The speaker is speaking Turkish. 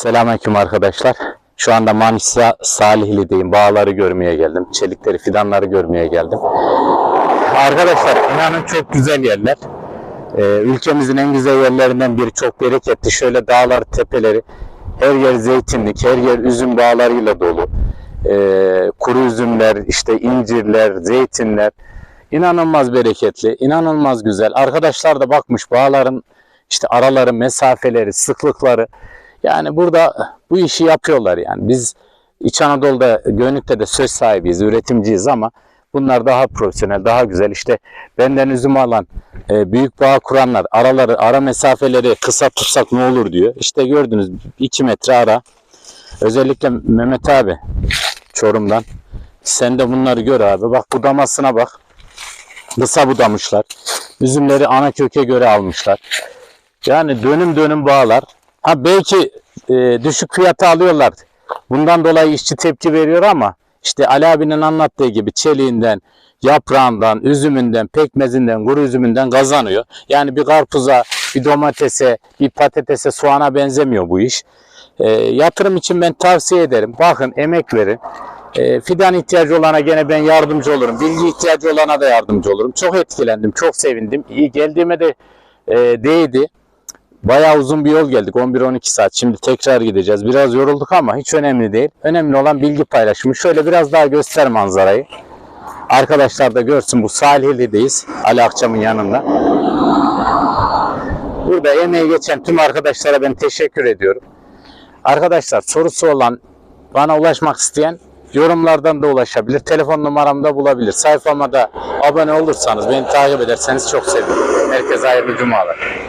Selamünaleyküm arkadaşlar. Şu anda Manisa Salihli'deyim. Bağları görmeye geldim. Çelikleri, fidanları görmeye geldim. Arkadaşlar inanın çok güzel yerler. Ee, ülkemizin en güzel yerlerinden biri. Çok bereketli. Şöyle dağlar, tepeleri. Her yer zeytinlik, her yer üzüm bağlarıyla dolu. Ee, kuru üzümler, işte incirler, zeytinler. İnanılmaz bereketli, inanılmaz güzel. Arkadaşlar da bakmış bağların işte araları, mesafeleri, sıklıkları. Yani burada bu işi yapıyorlar yani. Biz İç Anadolu'da, Gönlük'te de söz sahibiyiz, üretimciyiz ama bunlar daha profesyonel, daha güzel. İşte benden üzüm alan, e, büyük bağ kuranlar, araları, ara mesafeleri kısa tutsak ne olur diyor. İşte gördünüz 2 metre ara. Özellikle Mehmet abi Çorum'dan. Sen de bunları gör abi. Bak budamasına bak. Kısa budamışlar. Üzümleri ana köke göre almışlar. Yani dönüm dönüm bağlar. Ha belki e, düşük fiyata alıyorlar. Bundan dolayı işçi tepki veriyor ama işte Ali abinin anlattığı gibi çeliğinden, yaprağından, üzümünden, pekmezinden, kuru üzümünden kazanıyor. Yani bir karpuza, bir domatese, bir patatese, soğana benzemiyor bu iş. E, yatırım için ben tavsiye ederim. Bakın emek verin. E, fidan ihtiyacı olana gene ben yardımcı olurum. Bilgi ihtiyacı olana da yardımcı olurum. Çok etkilendim, çok sevindim. İyi geldiğime de e, değdi. Bayağı uzun bir yol geldik. 11-12 saat. Şimdi tekrar gideceğiz. Biraz yorulduk ama hiç önemli değil. Önemli olan bilgi paylaşımı. Şöyle biraz daha göster manzarayı. Arkadaşlar da görsün bu Salihli'deyiz. Ali Akçam'ın yanında. Burada emeği geçen tüm arkadaşlara ben teşekkür ediyorum. Arkadaşlar sorusu olan, bana ulaşmak isteyen yorumlardan da ulaşabilir. Telefon numaramda bulabilir. Sayfama da abone olursanız, beni takip ederseniz çok sevinirim. Herkese hayırlı cumalar.